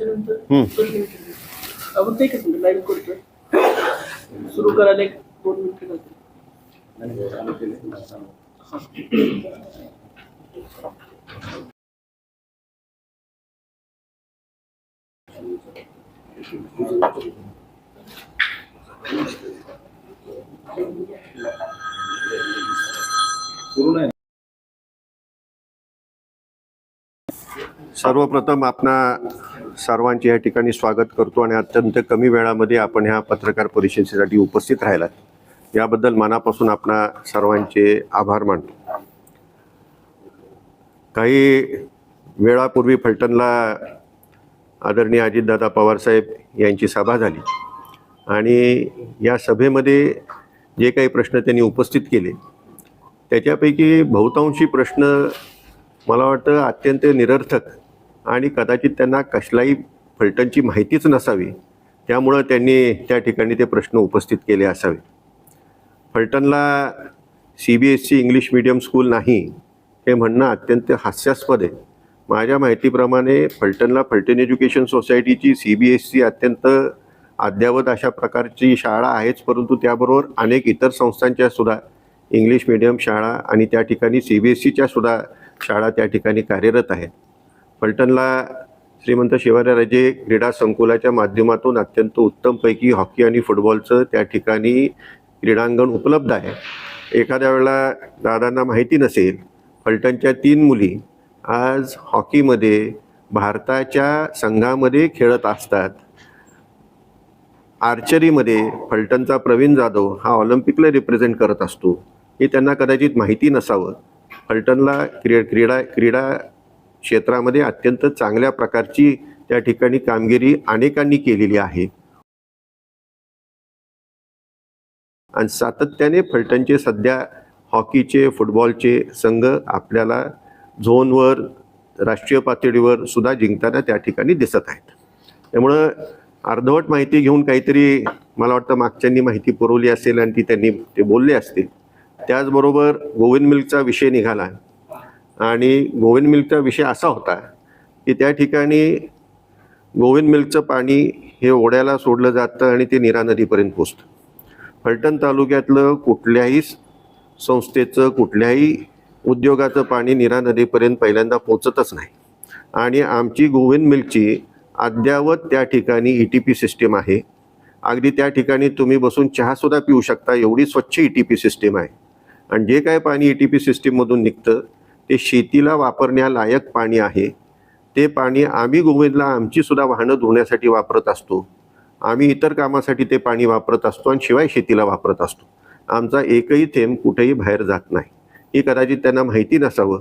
विचारले. आपण ते लाईव्ह करतोय सुरू करायला एक दोन मिनिटं. सर्वप्रथम आपणा सर्वांचे या ठिकाणी स्वागत करतो आणि अत्यंत कमी वेळामध्ये आपण ह्या पत्रकार परिषदेसाठी उपस्थित राहिलात. याबद्दल मनापासून आपणा सर्वांचे आभार मानतो. काही वेळापूर्वी फलटणला आदरणीय अजितदादा पवारसाहेब यांची सभा झाली आणि या सभेमध्ये जे काही प्रश्न त्यांनी उपस्थित केले त्याच्यापैकी बहुतांशी प्रश्न मला वाटतं अत्यंत निरर्थक आणि कदाचित त्यांना कसलाही फलटणची माहितीच नसावी. त्यामुळं त्यांनी त्या ठिकाणी ते प्रश्न उपस्थित केले असावे. फलटणला C B S C English medium school नाही हे म्हणणं अत्यंत हास्यास्पद आहे. माझ्या माहितीप्रमाणे फलटणला फलटण एज्युकेशन सोसायटीची सी बी एस सी अत्यंत अद्यावत अशा प्रकारची शाळा आहेच परंतु त्याबरोबर अनेक इतर संस्थांच्या सुद्धा इंग्लिश मिडियम शाळा आणि त्या ठिकाणी सी बी एस सीच्या सुद्धा शाळा त्या ठिकाणी कार्यरत आहेत. फलटणला श्रीमंत शिवाजीराजे क्रीडा संकुलाच्या माध्यमातून अत्यंत उत्तमपैकी हॉकी आणि फुटबॉलचं त्या ठिकाणी क्रीडांगण उपलब्ध आहे. एखाद्या वेळेला दादांना माहिती नसेल फलटणच्या तीन मुली आज हॉकीमध्ये भारताच्या संघामध्ये खेळत असतात. आर्चरीमध्ये फलटणचा प्रवीण जाधव हा ऑलिम्पिकला रिप्रेझेंट करत असतो. हे त्यांना कदाचित माहिती नसावं. फलटणला क्री क्रीडा क्रीडा क्षेत्रामध्ये अत्यंत चांगल्या प्रकारची त्या ठिकाणी कामगिरी अनेकांनी केलेली आहे. आणि सातत्याने फलटणचे सध्या हॉकीचे फुटबॉलचे संघ आपल्याला झोनवर राष्ट्रीय पातळीवर सुद्धा जिंकताना त्या ठिकाणी दिसत आहेत. त्यामुळं अर्धवट माहिती घेऊन काहीतरी मला वाटतं मागच्यांनी माहिती पुरवली असेल आणि ती त्यांनी ते बोलले असतील. त्याचबरोबर गोविंद मिल्कचा विषय निघाला. आणि गोविंद मिल्कचा विषय असा होता की त्या ठिकाणी गोविंद मिल्कचं पाणी हे ओढ्याला सोडलं जातं आणि ते निरा नदीपर्यंत पोचतं. फलटण तालुक्यातलं कुठल्याही संस्थेचं कुठल्याही उद्योगाचं पाणी निरा नदीपर्यंत पहिल्यांदा पोचतच नाही. आणि आमची गोविंद मिल्कची अद्यावत त्या ठिकाणी ई टी पी सिस्टीम आहे. अगदी त्या ठिकाणी तुम्ही बसून चहासुद्धा पिऊ शकता एवढी स्वच्छ ई टी पी सिस्टीम आहे. आणि जे काय पाणी ई टी पी सिस्टीममधून निघतं ते शेतीला वापरण्यालायक पाणी आहे. ते पाणी आम्ही गोविंदला आमची सुद्धा वाहनं धुण्यासाठी वापरत असतो. आम्ही इतर कामासाठी ते पाणी वापरत असतो आणि शिवाय शेतीला वापरत असतो. आमचा एकही थेंब कुठेही बाहेर जात नाही. हे कदाचित त्यांना माहिती नसावं.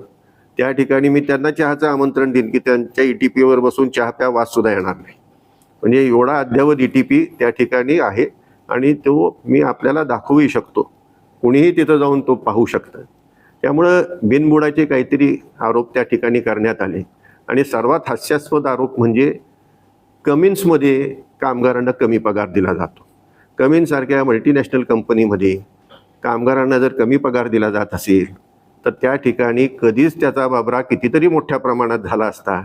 त्या ठिकाणी मी त्यांना चहाचं आमंत्रण देईन की त्यांच्या ई टी पीवर बसून चहा प्या वास सुद्धा येणार नाही. म्हणजे एवढा अद्यावत ई टी पी त्या ठिकाणी आहे आणि तो मी आपल्याला दाखवूही शकतो. कुणीही तिथं जाऊन तो पाहू शकतं. त्यामुळं बिनबुडाचे काहीतरी आरोप त्या ठिकाणी करण्यात आले. आणि सर्वात हास्यास्पद आरोप म्हणजे कमिन्समध्ये कामगारांना कमी पगार दिला जातो. कमिन्ससारख्या मल्टीनॅशनल कंपनीमध्ये कामगारांना जर कमी पगार दिला जात असेल तर त्या ठिकाणी कधीच त्याचा बाबरा कितीतरी मोठ्या प्रमाणात झाला असता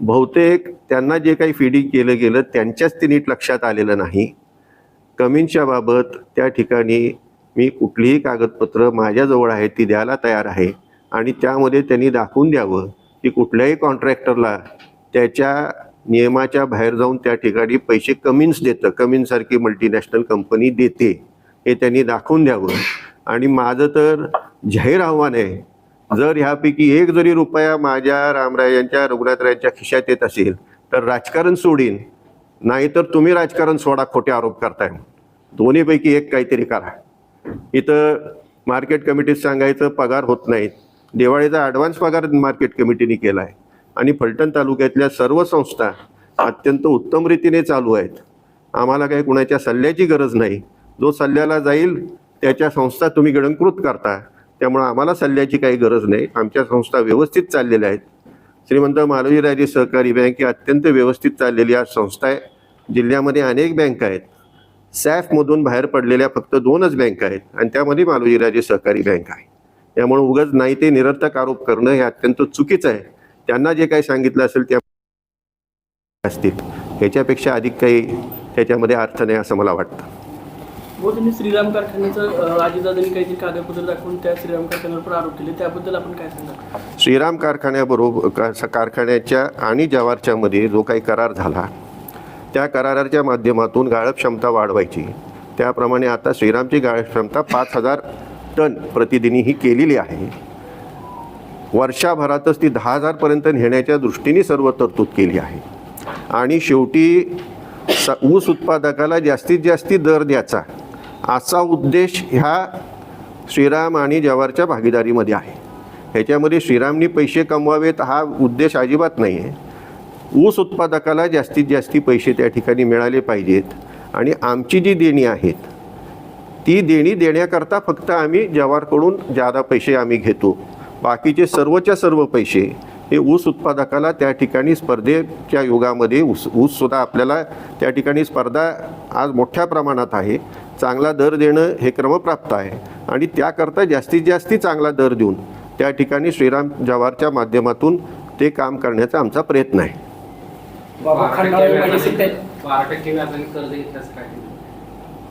बहुतेक त्यांना जे काही फिडिंग केलं गेलं त्यांच्याच ते नीट लक्षात आलेलं नाही. कमिन्सच्या बाबत त्या ठिकाणी मी कुठलीही कागदपत्र माझ्याजवळ आहे ती द्यायला तयार आहे. आणि त्यामध्ये त्यांनी दाखवून द्यावं की कुठल्याही कॉन्ट्रॅक्टरला त्याच्या नियमाच्या बाहेर जाऊन त्या ठिकाणी पैसे कमिन्स देतं कमिन्ससारखी मल्टीनॅशनल कंपनी देते. हे त्यांनी दाखवून द्यावं. आणि माझं तर जाहीर आव्हान आहे जर ह्यापैकी एक जरी रुपया माझ्या रामरायांच्या रघुनाथरायांच्या खिशात येत असेल तर राजकारण सोडीन. नाहीतर तुम्ही राजकारण सोडा खोटे आरोप करताय दोन्हीपैकी एक काहीतरी करा. इथं मार्केट कमिटीत सांगायचं पगार होत नाहीत. दिवाळीचा ॲडव्हान्स पगार मार्केट कमिटीने केला आहे आणि फलटण तालुक्यातल्या सर्व संस्था अत्यंत उत्तम रीतीने चालू आहेत. आम्हाला काही कुणाच्या सल्ल्याची गरज नाही. जो सल्ल्याला जाईल त्याच्या संस्था तुम्ही गिळंकृत करता. त्यामुळं आम्हाला सल्ल्याची काही गरज नाही. आमच्या संस्था व्यवस्थित चाललेल्या आहेत. श्रीमंत मालवीराजे सहकारी बँक ही अत्यंत व्यवस्थित चाललेली आज संस्था आहे. जिल्ह्यामध्ये अनेक बँका आहेत. सॅफमधून बाहेर पडलेल्या फक्त दोनच बँका आहेत आणि त्यामध्ये मालोजीराजे सहकारी बँक आहे. त्यामुळे उगाच नाही ते निरर्थक आरोप करणं हे अत्यंत चुकीचं आहे. त्यांना जे काही सांगितलं असेल त्या असतील ह्याच्यापेक्षा अधिक काही त्याच्यामध्ये अर्थ नाही असं मला वाटतं. व त्यांनी श्रीराम कारखान्याचं आजीदादांनी काहीतरी कागदपत्र दाखवून त्या श्रीराम कारखान्यावर आरोप केले त्याबद्दल आपण काय सांगा श्रीराम कारखान्याबरोबर कारखान्याच्या आणि जवारच्यामध्ये जो काही करार झाला त्या कराराच्या माध्यमातून गाळप क्षमता वाढवायची. त्याप्रमाणे आता श्रीरामची गाळप क्षमता पाच हजार टन प्रतिदिनी ही केलेली आहे. वर्षाभरातच ती दहा हजारपर्यंत नेण्याच्या दृष्टीने सर्व तरतूद केली आहे. आणि शेवटी स ऊस उत्पादकाला जास्तीत जास्त दर द्यायचा असा उद्देश ह्या श्रीराम आणि जवारच्या भागीदारीमध्ये आहे. ह्याच्यामध्ये श्रीरामनी पैसे कमवावेत हा उद्देश अजिबात नाही आहे ऊस उत्पादकाला जास्तीत जास्ती पैसे त्या ठिकाणी मिळाले पाहिजेत आणि आमची जी देणी आहेत ती देणी देण्याकरता फक्त आम्ही जवारकडून जादा पैसे आम्ही घेतो. बाकीचे सर्वच्या सर्व पैसे हे ऊस उत्पादकाला त्या ठिकाणी स्पर्धेच्या युगामध्ये ऊस ऊससुद्धा आपल्याला त्या ठिकाणी स्पर्धा आज मोठ्या प्रमाणात आहे. चांगला दर देणं हे क्रमप्राप्त आहे. आणि त्याकरता जास्तीत जास्ती चांगला दर देऊन त्या ठिकाणी श्रीराम जवारच्या माध्यमातून ते काम करण्याचा आमचा प्रयत्न आहे. बाबा बारा खंडाळे टक्के मेडिसिन व्याजाने- बारा टक्के व्याजाने कर्ज घेतल्याचं काय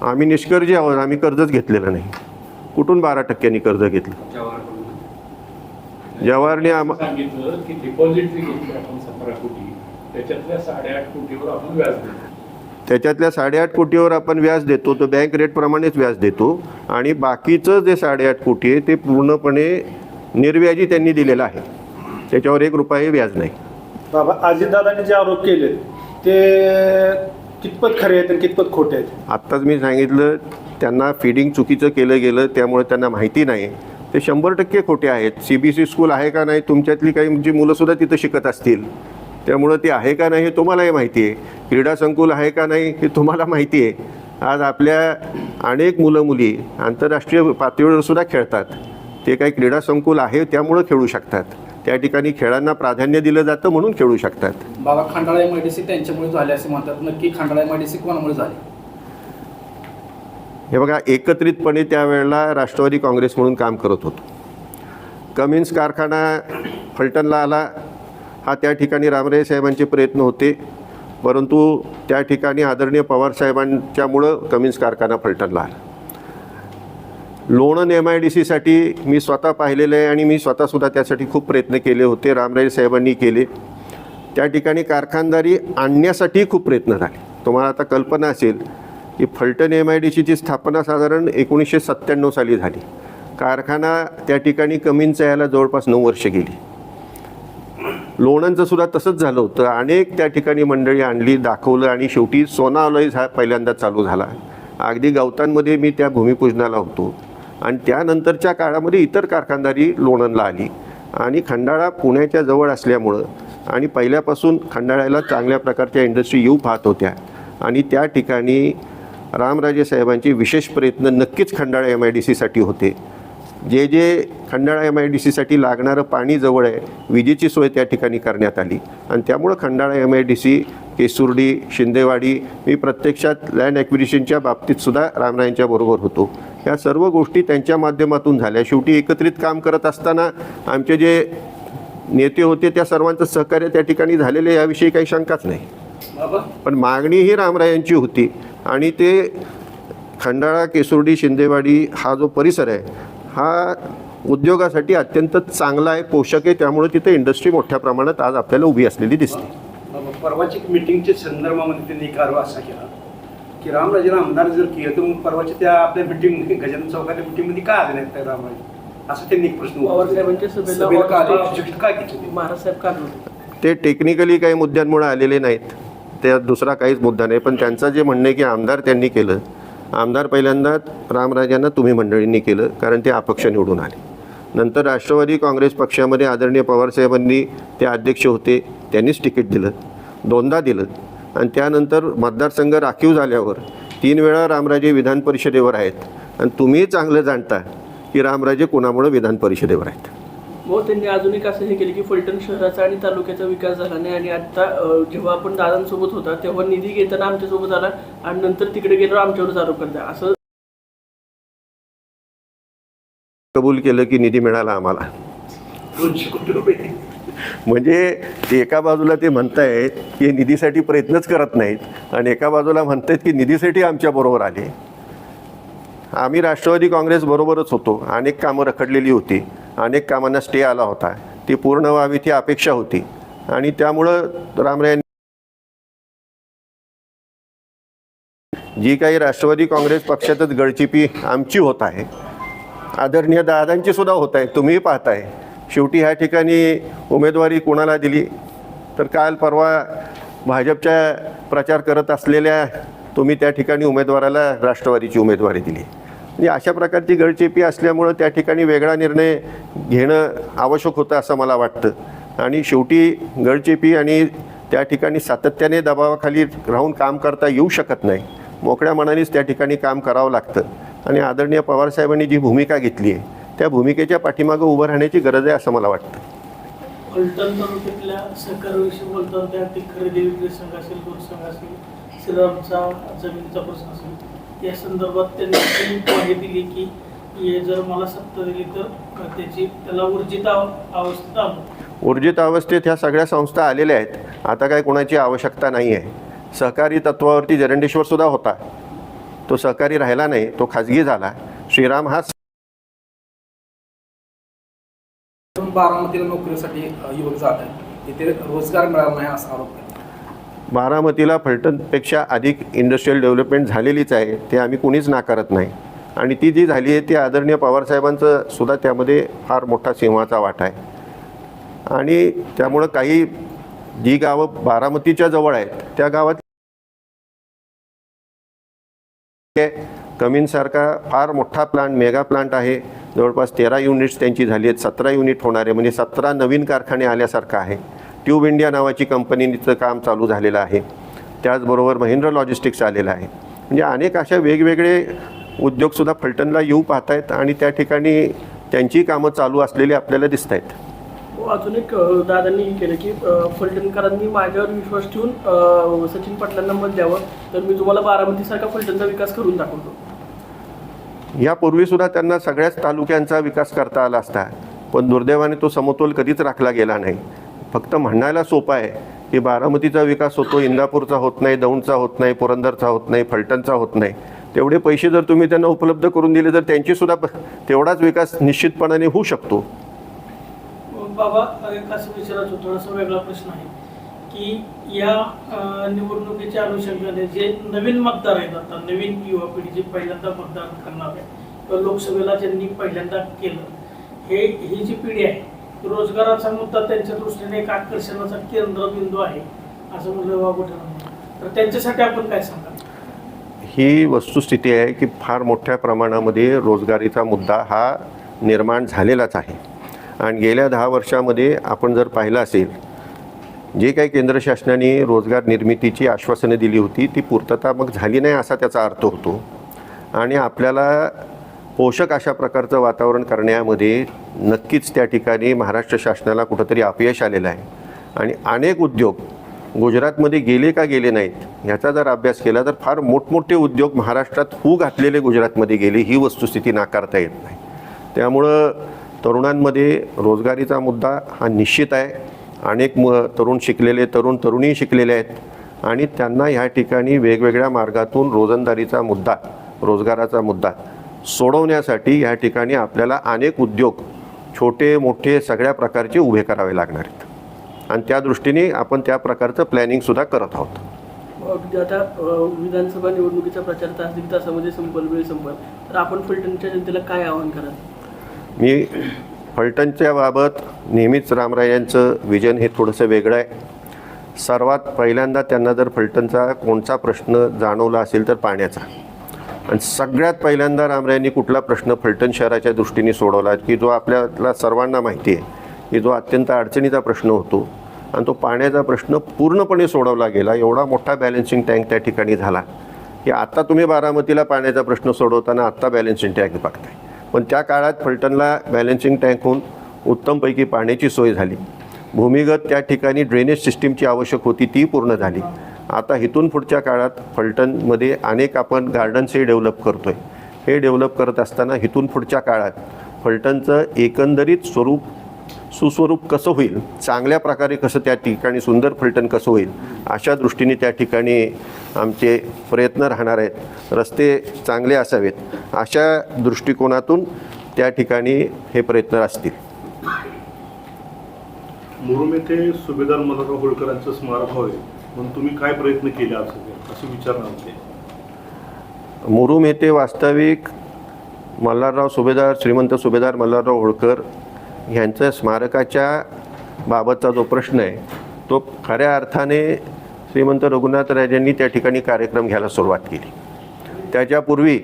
आम्ही निष्कर्जी आहोत आम्ही कर्जच घेतलेलं नाही. कुठून बारा टक्क्यांनी कर्ज घेतलं? जवाहरकडून. जवाहरने आम सांगितलं की डिपॉझिट जी घेतली आपण सतरा कोटी. त्याच्यातल्या साडेआठ कोटीवर आपण व्याज देतो. त्याच्यातल्या साडेआठ कोटीवर आपण व्याज देतो तो बँक रेटप्रमाणेच व्याज देतो. आणि बाकीचं जे साडेआठ कोटी आहे ते पूर्णपणे निर्व्याजी त्यांनी दिलेलं आहे. त्याच्यावर एक रुपयाही व्याज नाही. बाबा अजितदादांनी जे आरोप केले ते कितपत खरे आहेत आणि कितपत खोटे आहेत? आत्ताच मी सांगितलं त्यांना फिडिंग चुकीचं केलं गेलं त्यामुळे त्यांना माहिती नाही. ते शंभर टक्के खोटे आहेत. सी बी सी स्कूल आहे का नाही तुमच्यातली काही जी मुलंसुद्धा तिथं शिकत असतील. त्यामुळं ते आहे का नाही हे तुम्हालाही माहिती आहे. क्रीडा संकुल आहे का नाही हे तुम्हाला माहिती आहे. आज आपल्या अनेक मुलं मुली आंतरराष्ट्रीय पातळीवर सुद्धा खेळतात. ते काही क्रीडा संकुल आहे त्यामुळं खेळू शकतात. त्या ठिकाणी खेळांना प्राधान्य दिलं जातं म्हणून खेळू शकतात. बाबा Khandala M I D C त्यांच्यामुळे झाले असे म्हणतात. नक्की Khandala M I D C कोणामुळे झाले? हे बघा एकत्रितपणे त्यावेळेला राष्ट्रवादी काँग्रेस म्हणून काम करत होतो. कमिन्स कारखाना फलटणला आला. हा त्या ठिकाणी रामराय साहेबांचे प्रयत्न होते. परंतु त्या ठिकाणी आदरणीय पवार साहेबांच्यामुळं कमिन्स कारखाना फलटणला आला. लोणंद एम आय डी सीसाठी मी स्वतः पाहिलेलं आहे आणि मी स्वतःसुद्धा त्यासाठी खूप प्रयत्न केले होते. रामराय साहेबांनी केले. त्या ठिकाणी कारखानदारी आणण्यासाठी खूप प्रयत्न झाले. तुम्हाला आता कल्पना असेल की फलटण एम आय डी सीची स्थापना साधारण एकोणीसशे सत्त्याण्णव साली झाली. कारखाना त्या ठिकाणी कमींचा यायला जवळपास नऊ वर्ष गेली. लोणंदचं सुद्धा तसंच झालं होतं. अनेक त्या ठिकाणी मंडळी आणली दाखवलं आणि शेवटी सोना अलॉईज हा पहिल्यांदा चालू झाला. अगदी गवतांमध्ये मी त्या भूमिपूजनाला होतो. आणि त्यानंतरच्या काळामध्ये इतर कारखानदारी लोणंदला आली. आणि खंडाळा पुण्याच्या जवळ असल्यामुळं आणि पहिल्यापासून खंडाळ्याला चांगल्या प्रकारच्या इंडस्ट्री येऊ पाहत होत्या. आणि त्या ठिकाणी रामराजे साहेबांचे विशेष प्रयत्न नक्कीच खंडाळा एम आय डी सीसाठी होते. जे जे खंडाळा एम आय डी सीसाठी लागणारं पाणी जवळ आहे विजेची सोय त्या ठिकाणी करण्यात आली. आणि त्यामुळं Khandala M I D C Kesurdi Shindewadi मी प्रत्यक्षात लँड ॲक्विजिशनच्या बाबतीत सुद्धा रामरायांच्या बरोबर होतो. ह्या सर्व गोष्टी त्यांच्या माध्यमातून झाल्या. शेवटी एकत्रित काम करत असताना आमचे जे नेते होते त्या सर्वांचं सहकार्य त्या ठिकाणी झालेलं याविषयी काही शंकाच नाही. पण मागणी ही रामरायांची होती आणि ते खंडाळा केसुर्डी शिंदेवाडी हा जो परिसर आहे हा उद्योगासाठी अत्यंत चांगला आहे पोषक आहे त्यामुळे तिथे इंडस्ट्री मोठ्या प्रमाणात आज आपल्याला उभी असलेली दिसते. परवाची मीटिंगच्या संदर्भामध्ये त्यांनी आरोप असा केला. की रामराजेला आमदार जर केलं तर मग परवाच्या त्या आपल्या मीटिंग गजानन चौकातल्या मीटिंगमध्ये का आले नाहीत त्या रामराजे? असं त्यांनी एक प्रश्न. सभेला का आले? काय घेतलं काढले होते. ते टेक्निकली काही मुद्द्यांमुळे आलेले नाहीत. त्या दुसरा काहीच मुद्दा नाही. पण त्यांचं जे म्हणणं आहे की आमदार त्यांनी केलं आमदार पहिल्यांदा रामराजांना तुम्ही मंडळींनी केलं कारण ते अपक्ष निवडून आले. नंतर राष्ट्रवादी काँग्रेस पक्षामध्ये आदरणीय पवारसाहेबांनी ते अध्यक्ष होते त्यांनीच तिकीट दिलं. दोनदा दिलं. आणि त्यानंतर मतदारसंघ राखीव झाल्यावर तीन वेळा रामराजे विधान परिषदेवर आहेत. आणि तुम्ही चांगलं जाणता की रामराजे कोणामुळे विधान परिषदेवर आहेत. व त्यांनी अजून एक असं हे केलं की फलटण शहराचा आणि तालुक्याचा विकास झाला नाही. आणि आता जेव्हा आपण दादांसोबत होता तेव्हा निधी घेताना आमच्यासोबत आला आणि नंतर तिकडे गेल्यावर आमच्यावरच आरोप करता. असं कबूल केलं की निधी मिळाला आम्हाला. दोनशे कोटी रुपये. म्हणजे ते एका बाजूला ते म्हणतायत की निधीसाठी प्रयत्नच करत नाहीत आणि एका बाजूला म्हणतायत की निधीसाठी आमच्याबरोबर आले. आम्ही राष्ट्रवादी काँग्रेस बरोबरच होतो. अनेक कामं रखडलेली होती. अनेक कामांना स्टे आला होता. ती पूर्ण व्हावी ती अपेक्षा होती. आणि त्यामुळं रामराय जी काही राष्ट्रवादी काँग्रेस पक्षातच गळचिपी आमची होत आहे. आदरणीय दादांची सुद्धा होत आहे. तुम्ही पाहताय. शेवटी ह्या ठिकाणी उमेदवारी कोणाला दिली? तर काल परवा भाजपच्या प्रचार करत असलेल्या तुम्ही त्या ठिकाणी उमेदवाराला राष्ट्रवादीची उमेदवारी दिली. आणि अशा प्रकारची गळचेपी असल्यामुळं त्या ठिकाणी वेगळा निर्णय घेणं आवश्यक होतं असं मला वाटतं. आणि शेवटी गळचेपी आणि त्या ठिकाणी सातत्याने दबावाखाली राहून काम करता येऊ शकत नाही. मोकळ्या मनानेच त्या ठिकाणी काम करावं लागतं. आणि आदरणीय पवारसाहेबांनी जी भूमिका घेतली आहे त्या भूमिकेच्या पाठीमागं उभं राहण्याची गरज आहे असं मला वाटतं. फलटण तालुक्यातल्या सहकार्याविषयी बोलताना त्या ते खरेदी विक्री संघ असेल दूध संघ असेल श्रीरामचा जमिनीचा प्रश्न असेल या संदर्भात त्यांनी ग्वाही दिली की हे जर मला सत्ता दिली तर त्याची त्याला ऊर्जित अव- अवस्थेत आणू. ऊर्जित अवस्थेत ह्या सगळ्या संस्था आलेल्या आहेत. आता काय कोणाची आवश्यकता नाही आहे. सहकारी तत्वावरती जरंडेश्वर सुद्धा होता. तो सहकारी राहिला नाही तो खाजगी झाला. श्रीराम हा बारामतीला नोकरीसाठी युवक जात आहेत. तिथे रोजगार मिळाला नाही असा आरोप बारामतीला फलटणपेक्षा अधिक इंडस्ट्रीयल डेव्हलपमेंट झालेलीच आहे ते आम्ही कुणीच नाकारत नाही. आणि ती जी झाली आहे ती आदरणीय पवारसाहेबांचं सुद्धा त्यामध्ये फार मोठा सिंहाचा वाटा आहे. आणि त्यामुळं काही जी गावं बारामतीच्या जवळ आहेत त्या गावात कमीनसारखा फार मोठा प्लांट मेगा प्लांट आहे. जवळपास तेरा युनिट्स त्यांची झाली आहेत. सतरा युनिट होणार आहे. म्हणजे सतरा नवीन कारखाने आल्यासारखं आहे. ट्यूब इंडिया नावाची कंपनीचं काम चालू झालेलं आहे. त्याचबरोबर महिंद्रा लॉजिस्टिक्स आलेलं आहे. म्हणजे अनेक अशा वेगवेगळे उद्योगसुद्धा फलटणला येऊ पाहत आहेत आणि त्या ठिकाणी त्यांची कामं चालू असलेली आपल्याला दिसत आहेत हो, अजून एक दादांनी हे केलं की फलटणकरांनी माझ्यावर विश्वास ठेवून सचिन पाटलांना मत द्यावं. तर मी तुम्हाला बारामतीसारखा फलटणचा विकास करून दाखवतो. यापूर्वी सुद्धा त्यांना सगळ्याच तालुक्यांचा विकास करता आला असता. पण दुर्दैवाने तो समतोल कधीच राखला गेला नाही. फक्त म्हणायला सोपा आहे की बारामतीचा विकास होतो इंदापूरचा होत नाही दौंडचा होत नाही पुरंदरचा होत नाही फलटणचा होत नाही. तेवढे पैसे जर तुम्ही त्यांना उपलब्ध करून दिले तर त्यांची सुद्धा प- तेवढाच विकास निश्चितपणाने होऊ शकतो. बाबा एक थोडासा वेगळा प्रश्न आहे. की या निवडणुकीच्या अनुषंगाने जे नवीन मतदार आहेत आता नवीन युवा पिढी जे पहिल्यांदा मतदान करणार आहे किंवा लोकसभेला ज्यांनी पहिल्यांदा केलं हे ही जी पिढी आहे रोजगाराचा मुद्दा त्यांच्या दृष्टीने एक आकर्षणाचा केंद्रबिंदू आहे असं म्हणलं बाबू ठरवलं तर त्यांच्यासाठी आपण काय सांगा ही वस्तुस्थिती आहे की फार मोठ्या प्रमाणामध्ये रोजगारीचा मुद्दा हा निर्माण झालेलाच आहे. आणि गेल्या दहा वर्षामध्ये आपण जर पाहिलं असेल जे काही केंद्र शासनाने रोजगार निर्मितीची आश्वासनं दिली होती ती पूर्तता मग झाली नाही असा त्याचा अर्थ होतो. आणि आपल्याला पोषक अशा प्रकारचं वातावरण करण्यामध्ये नक्कीच त्या ठिकाणी महाराष्ट्र शासनाला कुठंतरी अपयश आलेलं आहे. आणि अनेक उद्योग गुजरातमध्ये गेले का गेले नाहीत ह्याचा जर अभ्यास केला तर फार मोठमोठे उद्योग महाराष्ट्रात हू घातलेले गुजरातमध्ये गेले ही वस्तुस्थिती नाकारता येत नाही. त्यामुळं तरुणांमध्ये रोजगारीचा मुद्दा हा निश्चित आहे. अनेक म तरुण शिकलेले तरुण तरुणी शिकलेले आहेत. आणि त्यांना ह्या ठिकाणी वेगवेगळ्या मार्गातून रोजंदारीचा मुद्दा रोजगाराचा मुद्दा सोडवण्यासाठी ह्या ठिकाणी आपल्याला अनेक उद्योग छोटे मोठे सगळ्या प्रकारचे उभे करावे लागणार आहेत. आणि त्या दृष्टीने आपण त्या प्रकारचं प्लॅनिंगसुद्धा करत आहोत. अगदी आता विधानसभा निवडणुकीचा प्रचार तास दीड तासामध्ये संपल वेळ संपल. तर आपण फलटणच्या जनतेला काय आवाहन कराल? मी फलटणच्या बाबत नेहमीच रामराय यांचं विजन हे थोडंसं वेगळं आहे. सर्वात पहिल्यांदा त्यांना जर फलटणचा कोणता प्रश्न जाणवला असेल तर पाण्याचा. आणि सगळ्यात पहिल्यांदा रामरायांनी कुठला प्रश्न फलटण शहराच्या दृष्टीने सोडवला की जो आपल्याला सर्वांना माहिती आहे की जो अत्यंत अडचणीचा प्रश्न होतो आणि तो पाण्याचा प्रश्न पूर्णपणे सोडवला गेला एवढा मोठा बॅलन्सिंग टँक त्या ठिकाणी झाला की आता तुम्ही बारामतीला पाण्याचा प्रश्न सोडवताना आत्ता बॅलन्सिंग टँक बघताय. पण त्या काळात फलटणला बॅलन्सिंग टँकहून उत्तमपैकी पाण्याची सोय झाली. भूमिगत त्या ठिकाणी ड्रेनेज सिस्टीमची आवश्यक होती ती पूर्ण झाली. आता इथून पुढच्या काळात फलटणमध्ये अनेक आपण गार्डन्सही डेव्हलप करतो आहे हे डेव्हलप करत असताना इथून पुढच्या काळात फलटणचं एकंदरीत स्वरूप सुस्वरूप कसं होईल? चांगल्या प्रकारे कसं त्या ठिकाणी सुंदर फलटण कसं होईल? अशा दृष्टीने त्या ठिकाणी आमचे प्रयत्न राहणार आहेत. रस्ते चांगले असावेत. अशा दृष्टिकोनातून त्या ठिकाणी हे प्रयत्न असतील. मुरुम येथे सुभेदार मल्हारराव होळकरांचं स्मारक व्हावे म्हणून तुम्ही काय प्रयत्न केले आज? अशी विचारणा होते. मुरुम येथे वास्तविक मल्हारराव सुभेदार श्रीमंत सुभेदार मल्हारराव होळकर ह्यांचं स्मारकाच्या बाबतचा जो प्रश्न आहे तो खऱ्या अर्थाने श्रीमंत रघुनाथ राजांनी त्या ठिकाणी कार्यक्रम घ्यायला सुरुवात केली. त्याच्यापूर्वी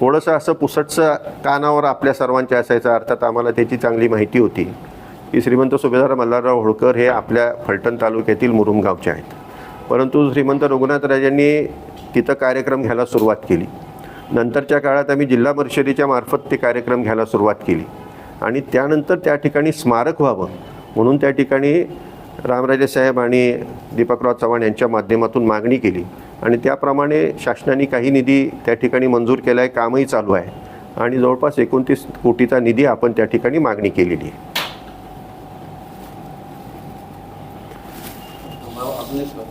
थोडंसं असं पुसटचं कानावर आपल्या सर्वांच्या असायचं अर्थात आम्हाला त्याची चांगली माहिती होती की श्रीमंत सुभेदार मल्हारराव होळकर हे आपल्या फलटण तालुक्यातील मुरुमगावचे आहेत. परंतु श्रीमंत रघुनाथ राजांनी तिथं कार्यक्रम घ्यायला सुरुवात केली. नंतरच्या काळात आम्ही जिल्हा परिषदेच्या मार्फत ते कार्यक्रम घ्यायला सुरुवात केली. आणि त्यानंतर त्या ठिकाणी स्मारक व्हावं म्हणून त्या ठिकाणी रामराजे साहेब आणि दीपकराव चव्हाण यांच्या माध्यमातून मागणी केली. आणि त्याप्रमाणे शासनाने काही निधी त्या ठिकाणी मंजूर केला आहे कामही चालू आहे. आणि जवळपास एकोणतीस कोटीचा निधी आपण त्या ठिकाणी मागणी केलेली आहे.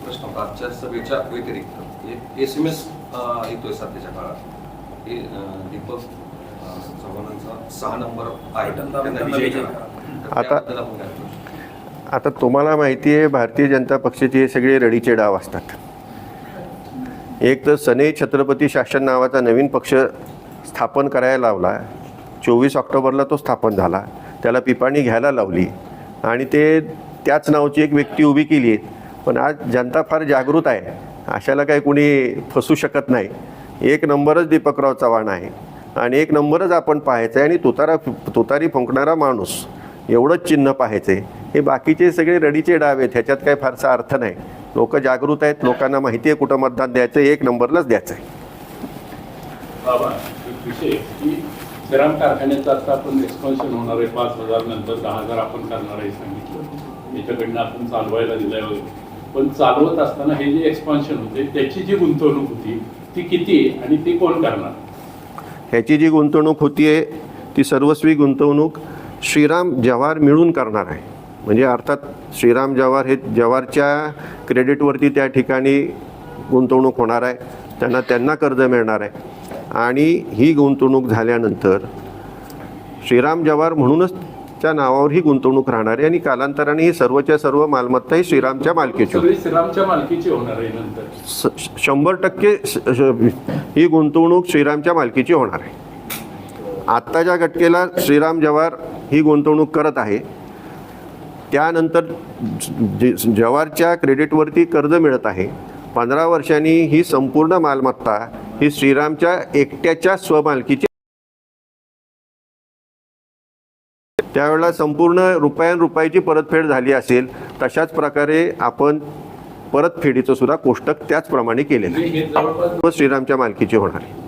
प्रश्न आजच्या सभेच्या व्यतिरिक्त. एस एम एस येतोय सध्याच्या काळात. दीपक चव्हाणांचा सहा नंबर आहे. त्यांना- विजय आता-? आता तुम्हाला माहिती आहे भारतीय जनता पक्षाचे हे सगळे रडीचे डाव असतात. एक तर सनई छत्रपती शासन नावाचा नवीन पक्ष स्थापन करायला लावला. चोवीस ऑक्टोबरला तो स्थापन झाला. त्याला पिपाणी घ्यायला लावली. आणि ते त्याच नावाची एक व्यक्ती उभी केली पण आज जनता फार जागृत आहे. अशाला काही कुणी फसू शकत नाही. एक नंबरच दीपकराव चव्हाण आहे. आणि एक नंबरच आपण पाहायचा आहे आणि तुतारा तुतारी फुंकणारा माणूस एवढंच चिन्ह पाहायचे. हे बाकीचे सगळे रडीचे डाव आहेत ह्याच्यात काही फारसा अर्थ नाही. लोक जागृत आहेत लोकांना माहिती आहे कुठं मतदान द्यायचं एक नंबरलाच द्यायचं आहे. सिराम कारखान्याचं आता आपण एक्सपान्शन होणार आहे पाच हजार नंतर दहा हजार आपण करणार आहे सांगितलं. याच्याकडनं आपण चालवायला दिलंय वगैरे. पण चालवत असताना हे जे एक्सपान्शन होते त्याची जी गुंतवणूक होती ती किती आणि ती कोण करणार? ह्याची जी गुंतवणूक होती आहे ती सर्वस्वी गुंतवणूक श्रीराम जव्हार मिळून करणार आहे. म्हणजे अर्थात श्रीराम जव्हार हे जवारच्या क्रेडिटवरती त्या ठिकाणी गुंतवणूक होणार आहे. त्यांना त्यांना कर्ज मिळणार आहे. आणि ही गुंतवणूक झाल्यानंतर श्रीराम जवार म्हणूनच त्या नावावर ही गुंतवणूक राहणार आहे आणि कालांतराने ही सर्वच्या सर्व मालमत्ता ही श्रीरामच्या मालकीची होईल. सिरामच्या मालकीची होणार आहे नंतर स- शंभर टक्के श- श- ही गुंतवणूक श्रीरामच्या मालकीची होणार आहे आत्ताच्या घटकेला श्रीराम जवाहर ही गुंतवणूक करत आहे त्यानंतर ज- ज- जवाहरच्या क्रेडिटवरती कर्ज मिळत आहे पंधरा वर्षांनी ही संपूर्ण मालमत्ता ही श्रीरामच्या एकट्याच्या स्वमालकीची त्यावेळेला संपूर्ण रुपयान रुपयाची परतफेड झाली असेल तशाच प्रकारे आपण परतफेडीचं सुद्धा कोष्टक त्याचप्रमाणे केलेलं आहे. व श्रीरामच्या मालकीची होणार आहे.